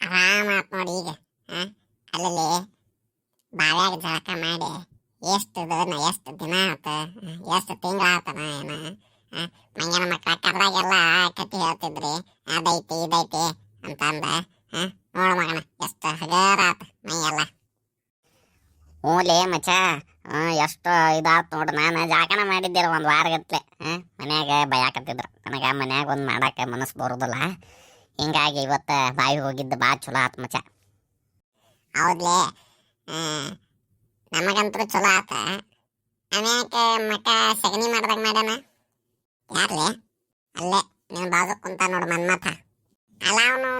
ಆರಾಮಾತ್ ನೋಡಿ ಈಗ, ಹಾಂ? ಅಲ್ಲಲ್ಲಿ ಬಾವ್ಯಾಗ ಜಳಕ ಮಾಡಿ ಎಷ್ಟು ದಿನ ಎಷ್ಟು ದಿನ ಆತ ಎಷ್ಟು ತಿಂಗಳ ಆತನ ಏನ ಮಂಗ್ಯನ ಮಕ್ಕಳ ಕರ್ದಾಗೆಲ್ಲ ಕಟ್ಟಿ ಹೇಳ್ತಿದ್ರಿ, ಅದೈತಿ, ಇದೈತಿ ಅಂತಂದ ನೋಡು ಮಗನ, ಎಷ್ಟು ಹಗರ ಆತ ಮೈಯೆಲ್ಲ. ಓಲೆ ಮಚ ಎಷ್ಟು ಇದಾತ್ ನೋಡು, ನಾನು ಜಾಕಣ ಮಾಡಿದ್ದೀರ ಒಂದು ವಾರಗತ್ಲೆ ಮನ್ಯಾಗ ಬಯಾಕತ್ತಿದ್ರು ನನಗೆ ಮನ್ಯಾಗ ಒಂದು ಮಾಡಕ್ಕೆ ಮನಸ್ಸು ಬರೋದಿಲ್ಲ. ಹಿಂಗಾಗಿ ಇವತ್ತು ಬಾಯಿ ಹೋಗಿದ್ದು ಭಾಳ ಚಲೋ ಆತು ಮಚ್ಚ. ಹೌದ್ಲೆ? ನಮಗಂತೂ ಚಲೋ ಆತ. ಅಮ್ಯಾಕ ಮಕ ಸಗಣಿ ಮಾಡ್ದಾಗ ಮಾಡ್ಯಾನ? ಯಾರ್ಲೆ? ಅಲ್ಲೇ, ನೀನು ಬಾಜು ಕುಂತ ನೋಡು ಮನ್ಮಥ. ಅಲ್ಲ ಅವನು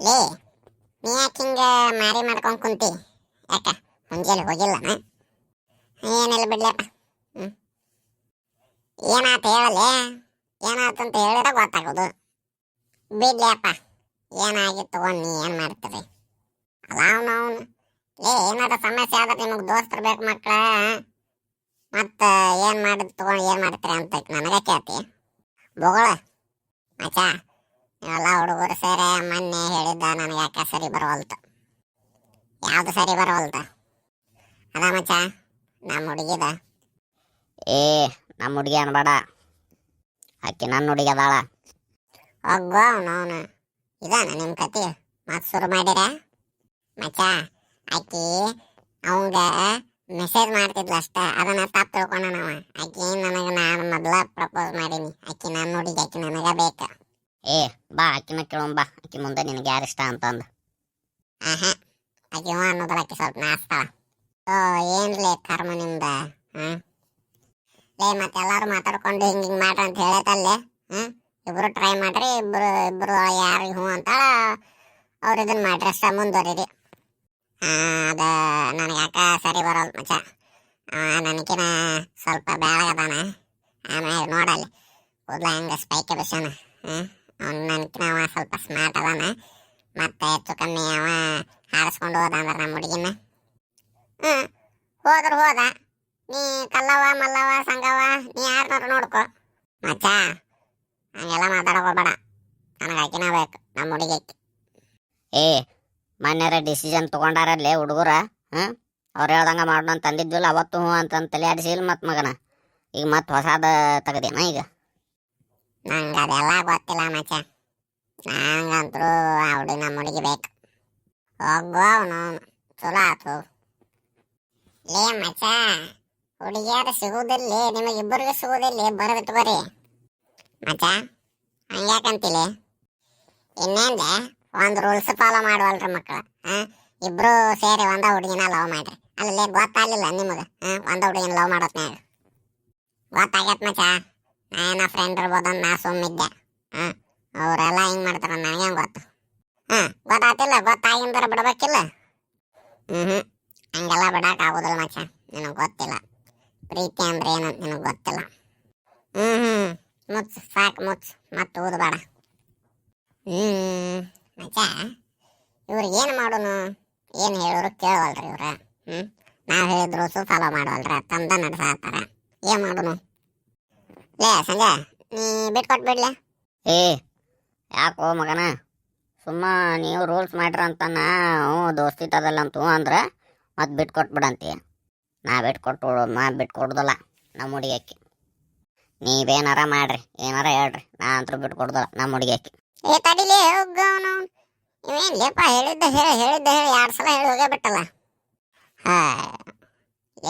ಲೇ, ನೀ ಯಾಕೆ ಹಿಂಗೆ ಮಾರಿ ಮಾಡ್ಕೊಂಡು ಕುಂತಿ? ಯಾಕ, ಮುಂಜಾನೆ ಹೋಗಿಲ್ಲನ? ಏನಿಲ್ಲ ಬಿಡ್ಲಪ್ಪ. ಹ್ಞೂ ಏನಾತ ಹೇಳಲೆ? ಏನಾತಂತ ಹೇಳಿದ್ರೆ ಗೊತ್ತಾಗೋದು. ಬಿಡ್ಲಿಯಪ್ಪ ಏನಾಗಿ ತಗೊಂಡು ನೀ ಏನು ಮಾಡ್ತೀರಿ? ಅಲ್ಲ ಅವನು ಏ ಏನಾರ ಸಮಸ್ಯೆ ಆದ್ರೆ ನಿಮಗೆ ದೋಸ್ತರು ಬೇಕು ಮಕ್ಕಳ ಮತ್ತ ಏನು ಮಾಡಿದ್ ತಗೊಂಡು ಏನ್ ಮಾಡ್ತೀರಿ ಅಂತ ನನಗೆ ಕೇಳ್ತಿ. ಬೊಗಳ ಮಚ ಎಲ್ಲ ಹುಡುಗರು ಸೇರೆ ಮೊನ್ನೆ ಹೇಳಿದ್ದ ನನಗೆ ಯಾಕೆ ಸರಿ ಬರವಲ್ತು? ಯಾವ್ದು ಸರಿ ಬರವಲ್ತ? ಅದ ಮಚ ನಮ್ಮ ಹುಡುಗಿದ? ಏ, ನಮ್ಮ ಹುಡುಗಿ ಅನ್ಬೇಡ. ಅಕ್ಕಿ ನನ್ನ ಹುಡುಗಿ ಅದಾಳ. ಒಗ್ಗೋ ಅವನು ಅವನು ಇದಾನ ನಿಮ್ಮ ಕತೆ? ಮತ್ತೆ ಶುರು ಮಾಡಿರ? ಮಚ ಆಕಿ ಅವಂಗ ಮೆಸೇಜ್ ಮಾಡ್ತಿದ್ಲ ಅಷ್ಟ. ಅದನ್ನ ತಪ್ಪು ತಿಳ್ಕೊಂಡ ನಾವ ಆಕಿ ನನಗೆ ನಾನು ಮೊದಲ ಪ್ರಪೋಸ್ ಮಾಡೀನಿ. ಆಕಿ ನಾನು ನೋಡಿ ಆಕಿ ನನಗ ಬೇಕ. ಏ ಬಾ ಆಕಿನ ಕೇಳೋಣ ಬಾ. ಆಕಿ ಮುಂದೆ ನಿನಗೆ ಯಾರು ಇಷ್ಟ ಅಂತಂದು. ಆಹಾ ಆಕಿ ಹ್ಞೂ ಅನ್ನೋದಲ್ಲ ಆಕಿ ಸ್ವಲ್ಪ ನಾಸ್ತಾಳ ಓ ಏನ್ಲೇ ಕರ್ಮ ನಿಮ್ದ ಲೇ ಮತ್ತೆ ಎಲ್ಲಾರು ಮಾತಾಡ್ಕೊಂಡು ಹಿಂಗೆ ಹಿಂಗೆ ಮಾಡ್ರಿ ಅಂತ ಹೇಳತ್ತಲ್ಲೇ ಹ್ಮ್? ಇಬ್ರು ಟ್ರೈ ಮಾಡ್ರಿ ಇಬ್ಬರು ಇಬ್ಬರು ಯಾರಿಗೆ ಹ್ಞೂ ಅಂತಾಳ, ಅವ್ರು ಇದನ್ನ ಮಾಡ್ರಿ ಅಷ್ಟ ಮುಂದುವರಿರಿ. ಅದ ನನಗೆ ಯಾಕೆ ಸರಿ ಬರಲ್ಲ ಮಚ್ಚ. ನನಗಿನ ಸ್ವಲ್ಪ ಬೆಳಗದಾನ ಆಮೇಲೆ ನೋಡಲ್ಲಿ. ಕೂದಲ ಹಂಗ ಸ್ಪೈಕ್ ಬಿಸಾನ ಅವ್ನು ನನಗಿನ ಅವ ಸ್ವಲ್ಪ ಸ್ಮಾರ್ಟ್ ಅದಾನ. ಮತ್ತೆ ಹೆಚ್ಚು ಕಮ್ಮಿ ಅವ ಹಾರಿಸ್ಕೊಂಡು ಹೋದ ಅಂದ್ರೆ ನಮ್ಮ ಹುಡುಗಿನ. ಹ್ಞೂ ಹೋದ್ರು ಹೋದ. ನೀ ಕಲ್ಲವ ಮಲ್ಲವ ಸಂಗವ ನೀ ಯಾರನ್ನಾರು ನೋಡ್ಕೊ. ಮಚ್ಚ ಹಂಗೆಲ್ಲ ಮಾತಾಡಕ್ ಹೋಗ್ಬೇಡ. ನನಗೆ ಆಕಿನ ಬೇಕು ನಮ್ಮ ಹುಡುಗಿ. ಏ ಮೊನ್ನೆರ ಡಿಸಿಷನ್ ತೊಗೊಂಡಾರಲ್ಲಿ ಹುಡುಗರ ಹಾಂ? ಅವ್ರು ಹೇಳ್ದಂಗ ಮಾಡೋಣ ಅಂತ ಅಂದಿದ್ವಿಲ್ಲ ಅವತ್ತು ಹ್ಞೂ ಅಂತಂದು ತಲೆ ಆಡಿಸಿಲ್ಲ ಮತ್ತು ಮಗನ? ಈಗ ಮತ್ತೆ ಹೊಸಾದ ತೆಗ್ದೇನ ಈಗ? ನಂಗೆ ಅದೆಲ್ಲ ಗೊತ್ತಿಲ್ಲ ಮಚ್ಚ. ನಂಗಂತರೂ ಆ ಹುಡುಗಿ ನಮ್ಮ ಹುಡುಗಿ ಬೇಕು. ಹೋಗು ಅವನು ಚಲೋ ಆತು. ಲೇ ಮಚ್ಚ ಹುಡುಗಿಯಾರು ಸಿಗುವುದಿಲ್ಲ ನಿಮಗಿಬ್ಬರಿಗೂ ಸಿಗುವುದಿಲ್ಲ ಬರಬಿಟ್ಟು ಬರ್ರಿ ಮಚ್ಚ, ಹಂಗ್ಯಾಕಂತಿಲಿ? ಇನ್ನೇಂದೆ ಒಂದು ರೂಲ್ಸ್ ಫಾಲೋ ಮಾಡುವಲ್ರಿ ಮಕ್ಕಳು ಹಾಂ ಇಬ್ರು ಸೇರಿ ಒಂದ ಹುಡುಗಿನ ಲವ್ ಮಾಡ್ರಿ. ಅಲ್ಲೇ ಗೊತ್ತಾಗಲಿಲ್ಲ ನಿಮಗೆ ಹಾಂ ಒಂದ ಹುಡುಗಿನ ಲವ್ ಮಾಡೋತ್ನಾಗ ಗೊತ್ತಾಗತ್ ಮಚ್ಚ, ನಾ ಫ್ರೆಂಡ್ ಇರ್ಬೋದಂತ ನಾ ಸುಮ್ಮಿದ್ದೆ ಹಾಂ ಅವರೆಲ್ಲ ಹಿಂಗೆ ಮಾಡ್ತಾರ ನನಗೆ ಗೊತ್ತು. ಹಾಂ ಗೊತ್ತಾತಿಲ್ಲ, ಗೊತ್ತಾಗಿಂದರ ಬಿಡ್ಬೇಕಿಲ್ಲ ಹ್ಞೂ ಹ್ಞೂ ಹಂಗೆಲ್ಲ ಬಿಡಕ್ಕೆ ಆಗೋದಿಲ್ಲ ಮಚ್ಚ ನಿನಗೆ ಗೊತ್ತಿಲ್ಲ ಪ್ರೀತಿ ಅಂದ್ರೆ ಏನು ನಿನಗೆ ಗೊತ್ತಿಲ್ಲ ಹ್ಞೂ ಹ್ಞೂ ಮುಚ್ಚು, ಸಾಕು, ಮುಚ್ಚು. ಮತ್ತೆ ಓದಬೇಡ. ಹ್ಞೂ ಮಚ್ಚ, ಇವ್ರು ಏನು ಮಾಡೋನು? ಏನು ಹೇಳೋರು ಕೇಳವಲ್ರಿ ಇವ್ರ. ಹ್ಞೂ ನಾವು ಹೇಳಿದ್ರು ಫಾಲೋ ಮಾಡವಲ್ರ, ತಂದ ನಡ್ಸಾತಾರ ಏನು ಮಾಡೋನು? ಲೇ, ಸಂಜೆ, ನೀ ಬಿಟ್ಕೊಟ್ಬಿಡ್ಲೆ ಏ, ಯಾಕೋ ಮಗನ? ಸುಮ್ಮ ನೀವು ರೂಲ್ಸ್ ಮಾಡ್ರ ಅಂತ ಹ್ಞೂ ದೋಸ್ತಿ ತದಲ್ಲ ಅಂತ ಹ್ಞೂ ಅಂದ್ರೆ ಮತ್ತೆ ಬಿಟ್ಟು ಕೊಟ್ಬಿಡಂತಿ ನಾ ಬಿಟ್ಟು ಕೊಟ್ಟು ಬಿಟ್ಕೊಡ್ದಲ್ಲ ನಮ್ಮ ಹುಡುಗಿ ಆಕಿ ನೀವೇನಾರ ಮಾಡ್ರಿ, ಏನಾರ ಹೇಳ್ರಿ. ನಾ ಅಂತೂ ಬಿಟ್ಟು ಕೊಡ್ದಲ್ಲ ನಮ್ಮ ಹುಡುಗಿ ಏ ತಡಿಲೇ ಹೋಗ ಅವನು. ಇವೇನ್ ಲೇಪ ಹೇಳಿದ್ದ ಹೇಳಿ ಹೇಳಿದ್ದ ಹೇಳಿ ಎರಡು ಸಲ ಹೇಳಿ ಹೋಗೇ ಬಿಟ್ಟಲ್ಲ. ಹಾ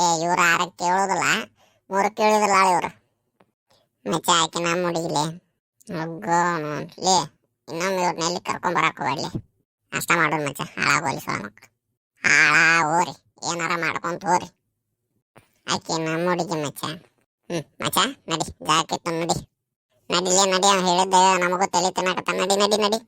ಏ, ಇವ್ರು ಆರಕ್ಕೆ ಕೇಳೋದಿಲ್ಲ, ಮೂರು ಕೇಳಿದಲ್ಲ ಇವ್ರು. ಮಚ್ಚ ಆಕಿ ನಮ್ಮ ಹುಡುಗಿಲೆ. ಹೋಗೋನು ಲೇ, ಇನ್ನೊಮ್ಮೆ ಇವ್ರನ್ನ ಎಲ್ಲಿ ಕರ್ಕೊಂಬರಕ್ಕೆ ಹೋಗಲಿ ಅಷ್ಟ ಮಾಡೋಣ ಮಚ್ಚ, ಹಾಳಾಗೋಲಿ ಸಲ ಹಾಳಾ ಹೋರಿ, ಏನಾರ ಮಾಡ್ಕೊಂತ ಹೋರಿ. ಆಯ್ತು ನಮ್ಮ ಹುಡುಗಿ ಮಚ್ಚ. ಹ್ಞೂ ಮಚ್ಚ ನಡಿ ಜಾಕೆಟ್ ನಡಿ. ನಡಿಲೇ ನಡಿ, ಅವ್ನು ಹೇಳಿದ್ದ ನಮಗೂ ತಲೆ ತಿನ್ನಕತ್ತ ನಡಿ ನಡಿ ನಡಿ.